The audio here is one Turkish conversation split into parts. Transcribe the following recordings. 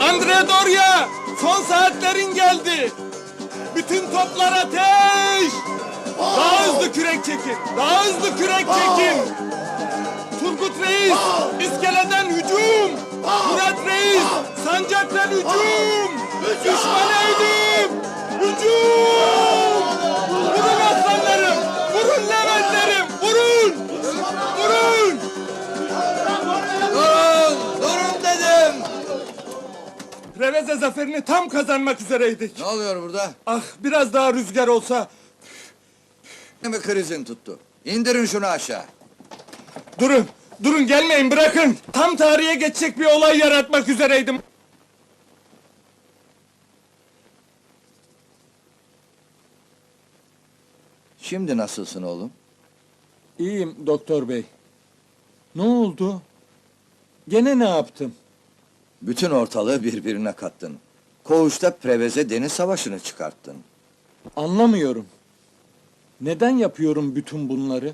Andre Dorya, son saatlerin geldi. Bütün toplar ateş. Daha hızlı kürek çekin. Daha hızlı kürek çekin. Turgut Reis, iskeleden hücum. Murat Reis, sancaktan hücum. Düşmana hücum. Hücum. Preveze zaferini tam kazanmak üzereydik. Ne oluyor burada? Ah biraz daha rüzgar olsa. Ne mi krizin tuttu? İndirin şunu aşağı. Durun, durun gelmeyin bırakın. Tam tarihe geçecek bir olay yaratmak üzereydim. Şimdi nasılsın oğlum? İyiyim doktor bey. Ne oldu? Gene ne yaptım? Bütün ortalığı birbirine kattın. Koğuşta Preveze deniz savaşını çıkarttın. Anlamıyorum. Neden yapıyorum bütün bunları?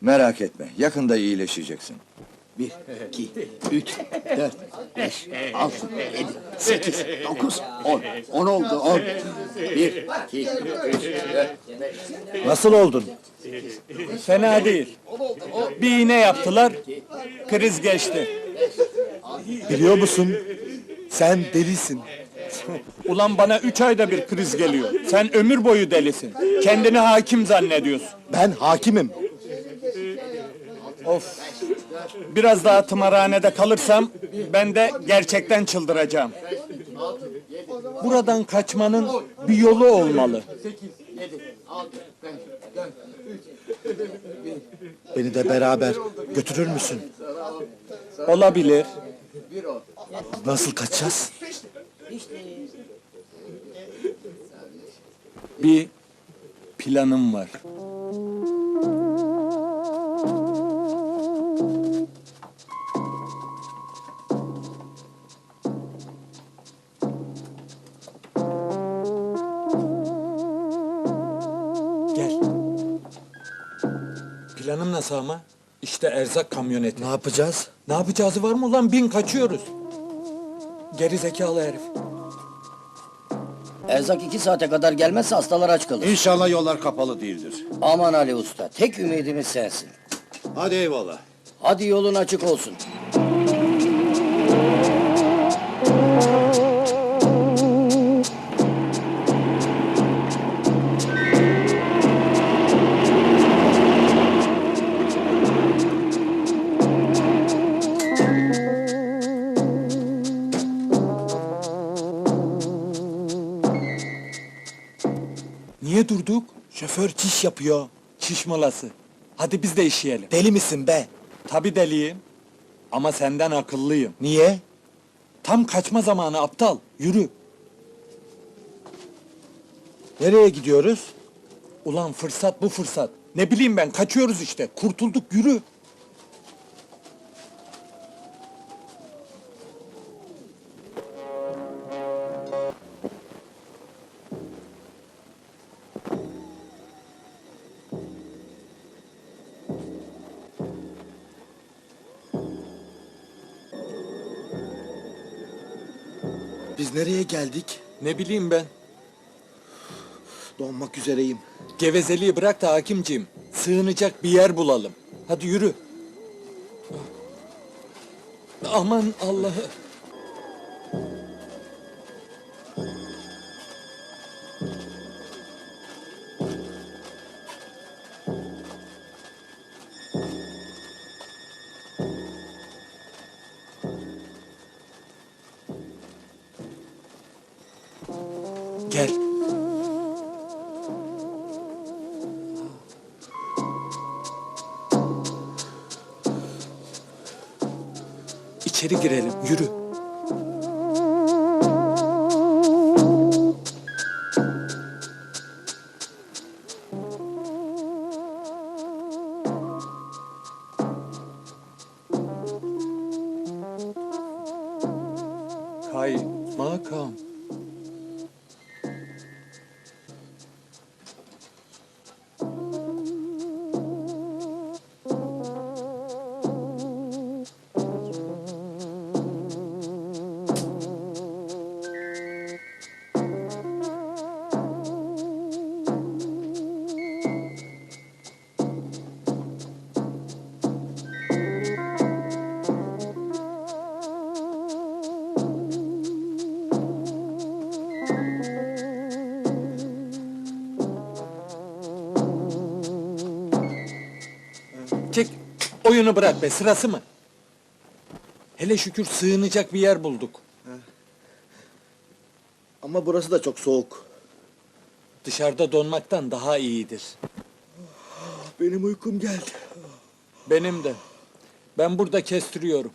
Merak etme, yakında iyileşeceksin. Bir, iki, üç, dört, beş, altı, yedi, sekiz, dokuz, on. On oldu, on. Bir, iki, üç, dört, beş. Nasıl oldun? Fena değil. Bir iğne yaptılar, kriz geçti. Biliyor musun? Sen delisin. Ulan bana üç ayda bir kriz geliyor. Sen ömür boyu delisin. Kendini hakim zannediyorsun. Ben hakimim. Of. Biraz daha tımarhanede kalırsam ben de gerçekten çıldıracağım. Buradan kaçmanın bir yolu olmalı. Beni de beraber götürür müsün? Olabilir. Nasıl kaçacağız? Bir planım var. Gel. Planım nasıl ama? İşte erzak kamyoneti. Ne yapacağız? Ne yapacağız var mı ulan? Bin kaçıyoruz. Geri zekalı herif. Erzak iki saate kadar gelmezse hastalar aç kalır. İnşallah yollar kapalı değildir. Aman Ali Usta, tek ümidimiz sensin. Hadi eyvallah. Hadi yolun açık olsun. Durduk? Şoför çiş yapıyor. Çiş molası. Hadi biz de işeyelim. Deli misin be? Tabi deliyim. Ama senden akıllıyım. Niye? Tam kaçma zamanı aptal. Yürü. Nereye gidiyoruz? Ulan fırsat bu fırsat. Ne bileyim ben kaçıyoruz işte. Kurtulduk yürü. Biz nereye geldik? Ne bileyim ben. Donmak üzereyim. Gevezeliği bırak da hakimciğim. Sığınacak bir yer bulalım. Hadi yürü. Aman Allah'ı. İçeri girelim. Yürü. Oyunu bırak be, sırası mı? Hele şükür sığınacak bir yer bulduk. Ama burası da çok soğuk. Dışarıda donmaktan daha iyidir. Benim uykum geldi. Benim de. Ben burada kestiriyorum.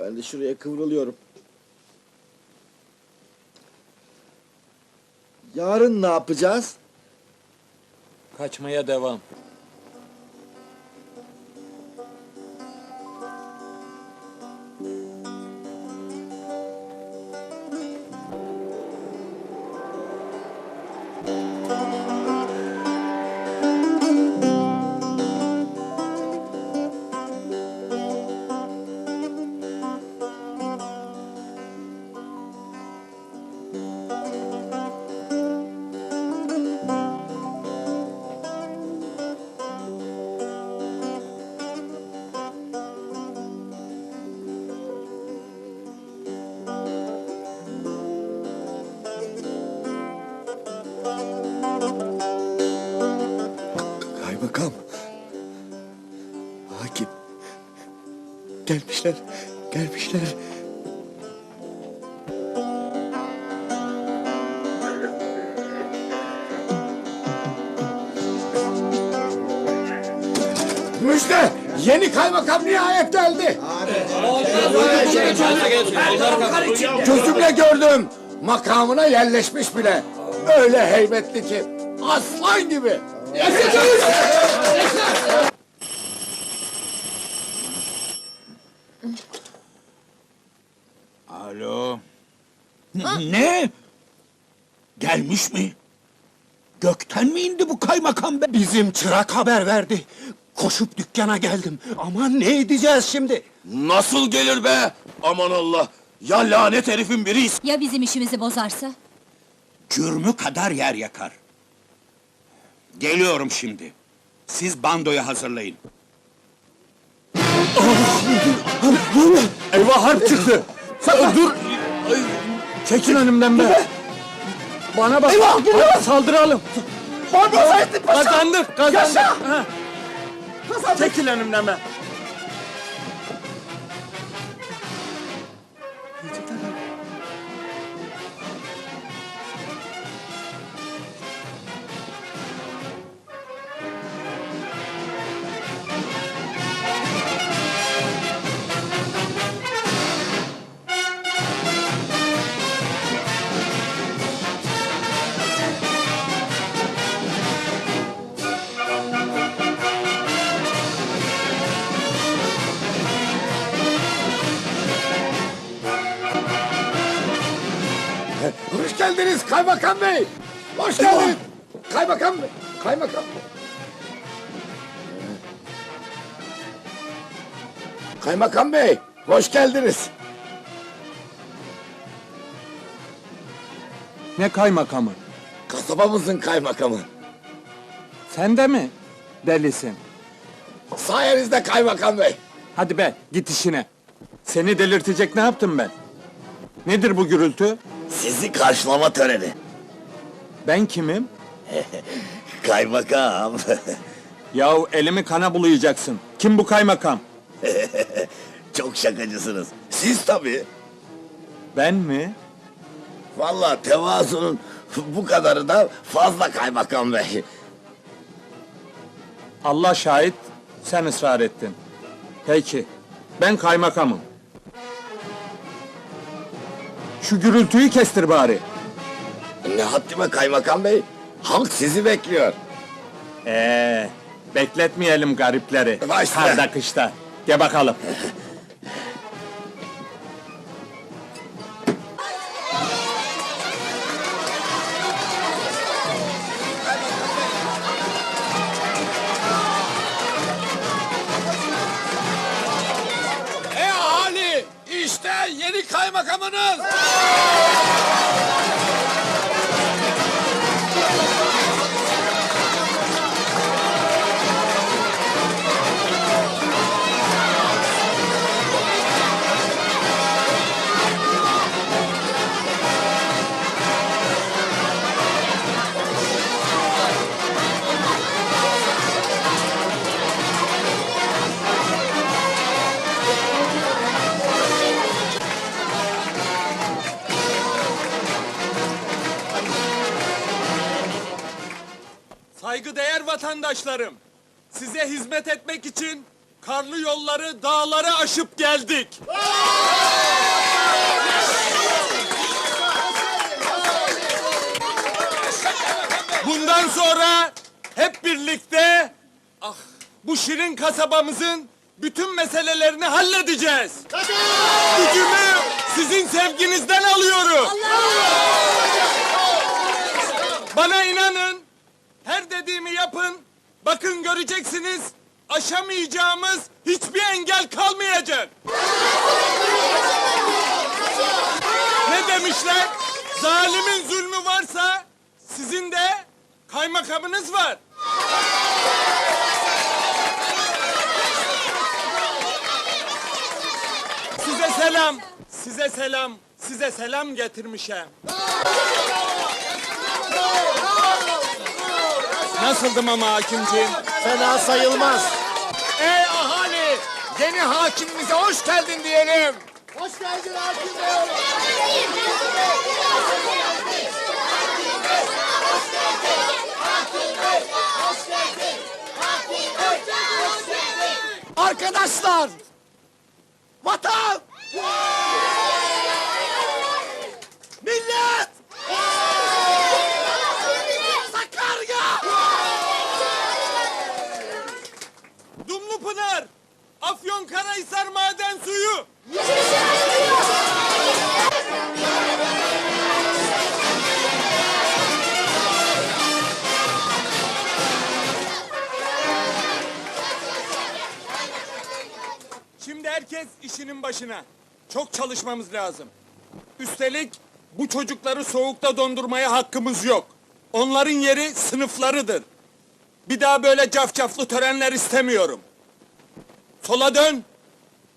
Ben de şuraya kıvrılıyorum. Yarın ne yapacağız? Kaçmaya devam. Kaymakam. Hakim. Gelmişler. Gelmişler. Müjde! Yeni kaymakam nihayet geldi. Gözümle gördüm. Makamına yerleşmiş bile. Öyle heybetli ki. Aslan gibi. Alo. Ne? Gelmiş mi? Gökten mi indi bu kaymakam be? Bizim çırak haber verdi. Koşup dükkana geldim. Aman ne edeceğiz şimdi? Nasıl gelir be? Aman Allah! Ya lanet herifin biri Ya bizim işimizi bozarsa? Cürmü kadar yer yakar. Geliyorum şimdi. Siz bandoyu hazırlayın. Eyvah harp çıktı. Dur. Ay, Çekin önümden be. Bana bak. Hadi saldıralım. Kazandık, kazandık. Ha. Çekil önümden be. Hoş kaymakam bey. Hoş geldiniz. Kaymakam bey. Kaymakam bey. Kaymakam bey, hoş geldiniz. Ne kaymakamı? Kasabamızın kaymakamı. Sen de mi? Delisin. Sayenizde kaymakam bey. Hadi be, git işine. Seni delirtecek ne yaptım ben? Nedir bu gürültü? Sizi karşılama töreni. Ben kimim? Kaymakam. Yahu elimi kana bulayacaksın. Kim bu kaymakam? Çok şakacısınız. Siz tabii. Ben mi? Vallahi tevazunun bu kadarı da fazla kaymakam bey. Allah şahit, sen ısrar ettin. Peki, ben kaymakamım. Şu gürültüyü kestir bari. Ne haddime kaymakam bey? Halk sizi bekliyor. Ee, bekletmeyelim garipleri. Başla. Karda kışta. Gel bakalım. E işte yeni kaymakamınız. Vatandaşlarım, size hizmet etmek için karlı yolları, dağları aşıp geldik. Bundan sonra hep birlikte ah, bu şirin kasabamızın bütün meselelerini halledeceğiz. Gücümü sizin sevginizden alıyorum. Bana inanın, her dediğimi yapın. Bakın göreceksiniz, aşamayacağımız hiçbir engel kalmayacak. ne demişler? Zalimin zulmü varsa, sizin de kaymakamınız var. Size selam, size selam, size selam getirmişim. Nasıldım ama hakimciğim? Fena sayılmaz. Ey ahali! Yeni hakimimize hoş geldin diyelim. Hoş geldin hakim bey. Arkadaşlar! Vatan! Afyonkarahisar maden suyu! Şimdi herkes işinin başına. Çok çalışmamız lazım. Üstelik bu çocukları soğukta dondurmaya hakkımız yok. Onların yeri sınıflarıdır. Bir daha böyle cafcaflı törenler istemiyorum. Sola dön.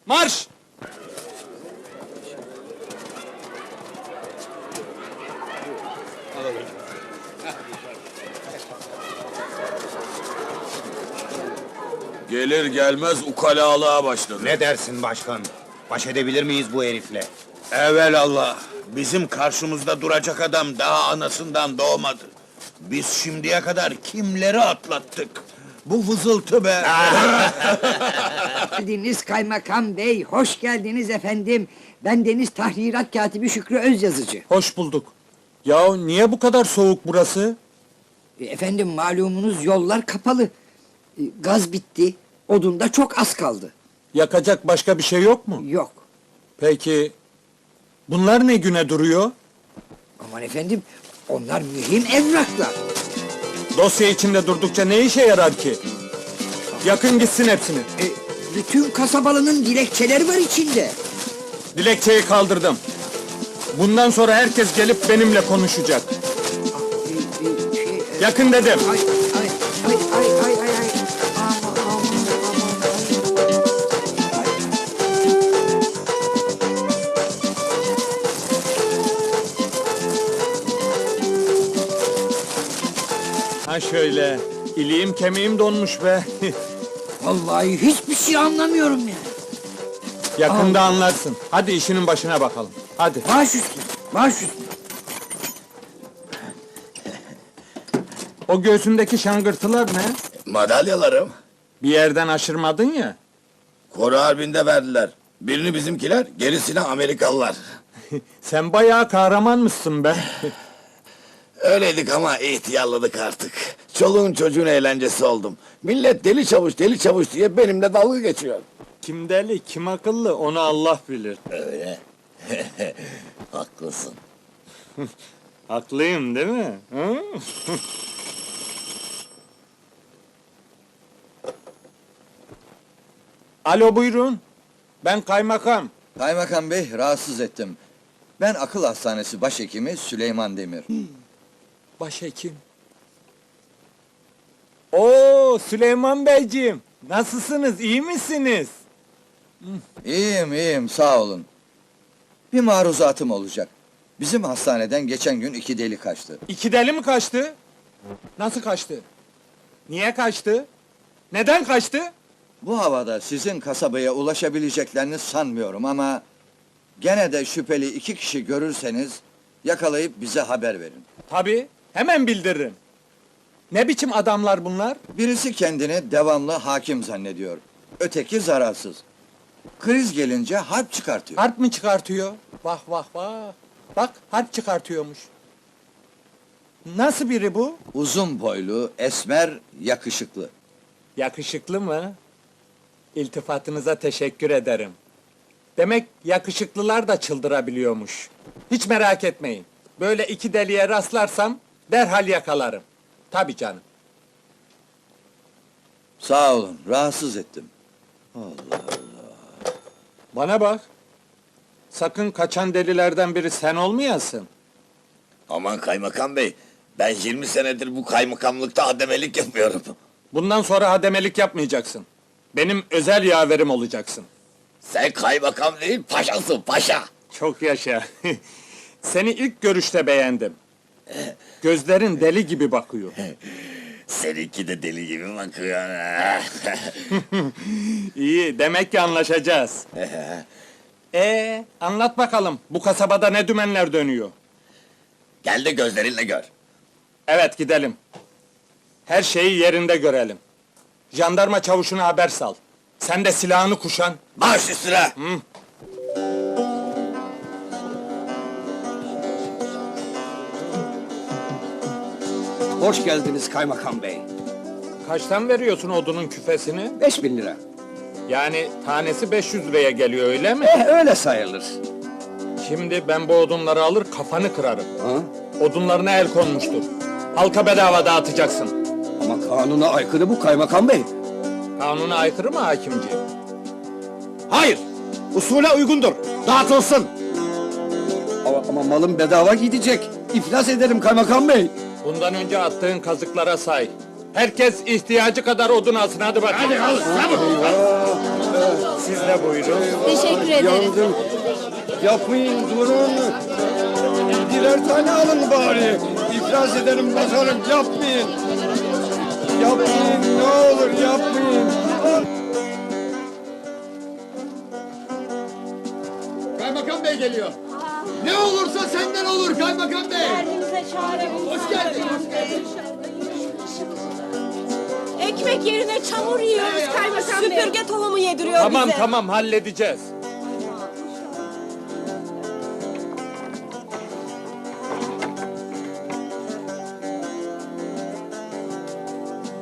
Marş! Gelir gelmez ukalalığa başladı. Ne dersin başkan? Baş edebilir miyiz bu herifle? Evelallah. Bizim karşımızda duracak adam daha anasından doğmadı. Biz şimdiye kadar kimleri atlattık? Bu vızıltı be! geldiniz kaymakam bey, hoş geldiniz efendim. Ben Deniz Tahrirat Katibi Şükrü Özyazıcı. Hoş bulduk. Ya niye bu kadar soğuk burası? E, Efendim malumunuz yollar kapalı. E, Gaz bitti, odunda çok az kaldı. Yakacak başka bir şey yok mu? Yok. Peki bunlar ne güne duruyor? Aman efendim, onlar mühim evraklar. Dosya içinde durdukça ne işe yarar ki? Yakın gitsin hepsini. E, bütün kasabalının dilekçeleri var içinde. Dilekçeyi kaldırdım. Bundan sonra herkes gelip benimle konuşacak. Yakın dedim. Ay, ay, ay, ay, ay, ay, ay. Aman, aman, aman. Ha şöyle. İliğim kemiğim donmuş be. Vallahi hiçbir şey anlamıyorum ya. Yakında anlarsın. Hadi işinin başına bakalım. Hadi. Baş üstüne, baş üstüne. O göğsündeki şangırtılar ne? Madalyalarım. Bir yerden aşırmadın ya. Koru Harbi'nde verdiler. Birini bizimkiler, gerisini Amerikalılar. Sen bayağı kahramanmışsın be. Öyleydik ama ihtiyarladık artık. Çoluğun çocuğun eğlencesi oldum. Millet deli çavuş deli çavuş diye benimle dalga geçiyor. kim deli, kim akıllı onu Allah bilir. Öyle. Haklısın. Haklıyım değil mi? Hı? Alo buyurun. Ben kaymakam. Kaymakam bey rahatsız ettim. Ben akıl hastanesi başhekimi Süleyman Demir. Başhekim. Oo Süleyman Beyciğim. Nasılsınız? iyi misiniz? İyiyim iyiyim sağ olun. Bir maruzatım olacak. Bizim hastaneden geçen gün iki deli kaçtı. İki deli mi kaçtı? Nasıl kaçtı? Niye kaçtı? Neden kaçtı? Bu havada sizin kasabaya ulaşabileceklerini sanmıyorum ama... ...gene de şüpheli iki kişi görürseniz... ...yakalayıp bize haber verin. Tabii, hemen bildiririm. Ne biçim adamlar bunlar? Birisi kendini devamlı hakim zannediyor. Öteki zararsız. Kriz gelince harp çıkartıyor. Harp mı çıkartıyor? Vah vah vah. Bak harp çıkartıyormuş. Nasıl biri bu? Uzun boylu, esmer, yakışıklı. Yakışıklı mı? İltifatınıza teşekkür ederim. Demek yakışıklılar da çıldırabiliyormuş. Hiç merak etmeyin. Böyle iki deliye rastlarsam derhal yakalarım. Tabii canım. Sağ olun, rahatsız ettim. Bana bak. Sakın kaçan delilerden biri sen olmayasın. Aman kaymakam bey, ben 20 senedir bu kaymakamlıkta ademelik yapıyorum. Bundan sonra hademelik yapmayacaksın. Benim özel yaverim olacaksın. Sen kaymakam değil, paşasın paşa. Çok yaşa. Seni ilk görüşte beğendim. Gözlerin deli gibi bakıyor. Seninki de deli gibi bakıyor. İyi, demek ki anlaşacağız. Ee, anlat bakalım. Bu kasabada ne dümenler dönüyor? Gel de gözlerinle gör. Evet, gidelim. Her şeyi yerinde görelim. Jandarma çavuşuna haber sal. Sen de silahını kuşan. Baş üstüne. Hoş geldiniz kaymakam bey. Kaçtan veriyorsun odunun küfesini? Beş bin lira. Yani tanesi 500 liraya geliyor öyle mi? Eh öyle sayılır. Şimdi ben bu odunları alır kafanı kırarım. Ha? Odunlarına el konmuştur. Halka bedava dağıtacaksın. Ama kanuna aykırı bu kaymakam bey. Kanuna aykırı mı hakimciğim? Hayır. Usule uygundur. Dağıtılsın. Ama, ama malım bedava gidecek. İflas ederim kaymakam bey. Bundan önce attığın kazıklara say. Herkes ihtiyacı kadar odun alsın hadi bakayım. Hadi al, Siz de buyurun. Teşekkür ederim. Yandım. Yapmayın durun. Birer tane alın bari. İflas ederim bakarım yapmayın. Yapmayın ne olur yapmayın. Kaymakam bey geliyor. Ne olursa senden olur kaymakam bey. Hoş geldiniz. Ekmek yerine çamur yiyoruz kaymakam bey. Süpürge tohumu yediriyor Tamam bize. tamam halledeceğiz.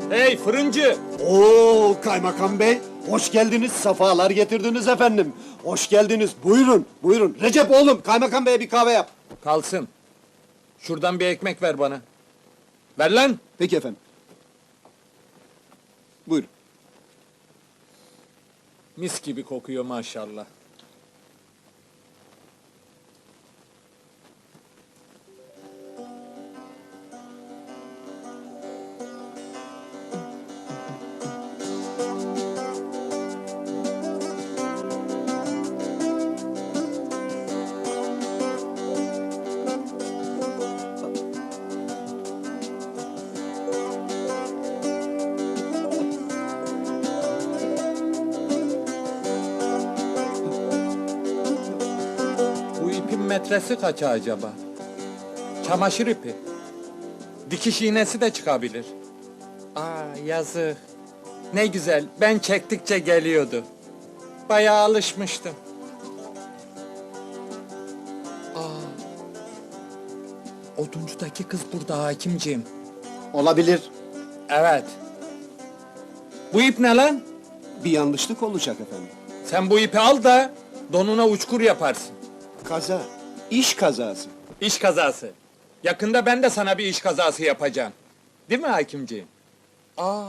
Hey fırıncı! Oo kaymakam bey, hoş geldiniz, safalar getirdiniz efendim. Hoş geldiniz, buyurun, buyurun. Recep oğlum, kaymakam beye bir kahve yap. Kalsın. Şuradan bir ekmek ver bana. Ver lan! Peki efendim. Buyurun. Mis gibi kokuyor maşallah. Metresi kaç acaba? Çamaşır ipi. Dikiş iğnesi de çıkabilir. Aa yazık. Ne güzel, ben çektikçe geliyordu. Bayağı alışmıştım. Aa. Oduncudaki kız burada hakimciğim. Olabilir, Evet. Bu ip ne lan? bir yanlışlık olacak efendim. Sen bu ipi al da donuna uçkur yaparsın. Kaza, iş kazası. İş kazası. Yakında ben de sana bir iş kazası yapacağım. Değil mi hakimciğim? Aa.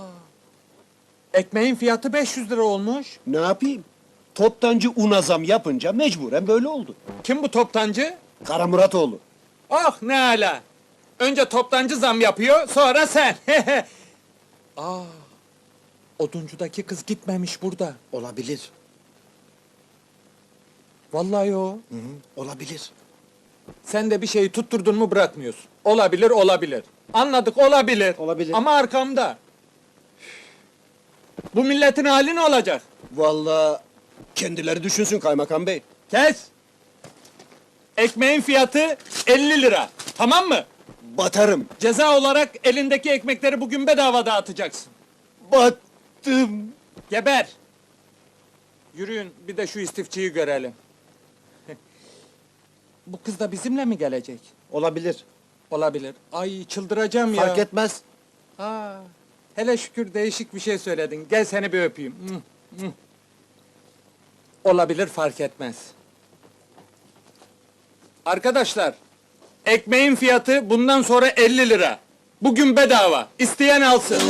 Ekmeğin fiyatı 500 lira olmuş. Ne yapayım? Toptancı una zam yapınca mecburen böyle oldu. Kim bu toptancı? Kara Muratoğlu. Ah ne ala. Önce toptancı zam yapıyor, sonra sen. Aa. Oduncudaki kız gitmemiş burada. Olabilir, Vallahi o. olabilir. Sen de bir şeyi tutturdun mu bırakmıyorsun. Olabilir, olabilir. Anladık, olabilir. Olabilir. Ama arkamda. Bu milletin hali ne olacak? Vallahi kendileri düşünsün kaymakam bey. Kes! Ekmeğin fiyatı 50 lira. Tamam mı? batarım. Ceza olarak elindeki ekmekleri bugün bedava dağıtacaksın. Battım. Geber! Yürüyün bir de şu istifçiyi görelim. Bu kız da bizimle mi gelecek? Olabilir. Olabilir. Ay çıldıracağım ya. Fark etmez. Ha, hele şükür değişik bir şey söyledin. Gel seni bir öpeyim. Hı, hı. Olabilir fark etmez. Arkadaşlar, ekmeğin fiyatı bundan sonra 50 lira. Bugün bedava. İsteyen alsın.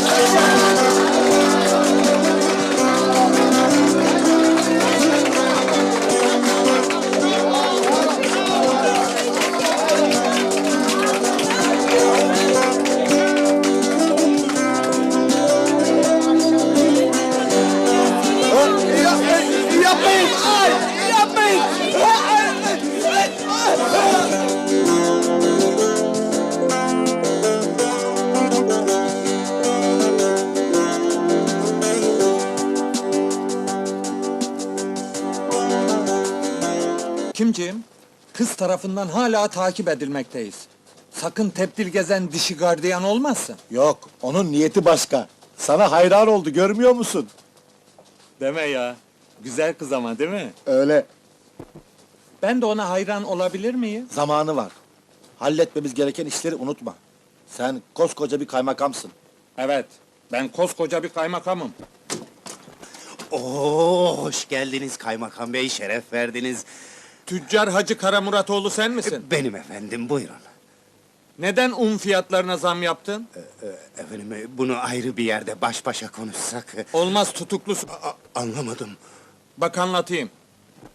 Tarafından hala takip edilmekteyiz. Sakın tepdil gezen dişi gardiyan olmasın. Yok, onun niyeti başka. Sana hayran oldu, görmüyor musun? Deme ya. Güzel kız ama değil mi? Öyle. Ben de ona hayran olabilir miyim? Zamanı var. Halletmemiz gereken işleri unutma. Sen koskoca bir kaymakamsın. Evet. Ben koskoca bir kaymakamım. Oo, hoş geldiniz kaymakam bey, şeref verdiniz. Tüccar Hacı Karamuratoğlu sen misin? Benim efendim, buyurun. Neden un fiyatlarına zam yaptın? Efendim, e, bunu ayrı bir yerde baş başa konuşsak... e, Olmaz tutuklusun. a- anlamadım. Bak anlatayım.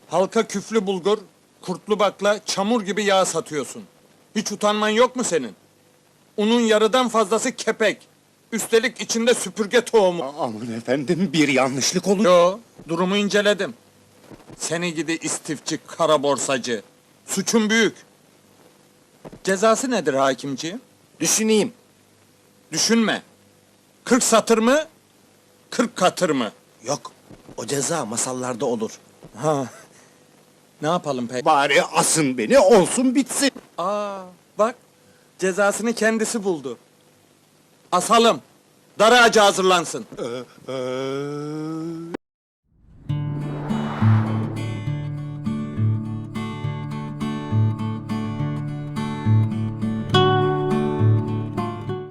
Halka küflü bulgur, kurtlu bakla, çamur gibi yağ satıyorsun. Hiç utanman yok mu senin? Unun yarıdan fazlası kepek. Üstelik içinde süpürge tohumu. Aman efendim, bir yanlışlık olur. Yo, durumu inceledim. Seni gidi istifçi, kara borsacı. Suçun büyük. Cezası nedir hakimciğim? Düşüneyim. Düşünme. 40 satır mı? 40 katır mı? Yok, o ceza masallarda olur. Ha. Ne yapalım peki? Bari asın beni, olsun bitsin. Aa, bak. Cezasını kendisi buldu. Asalım. Dar ağacı hazırlansın. Ee,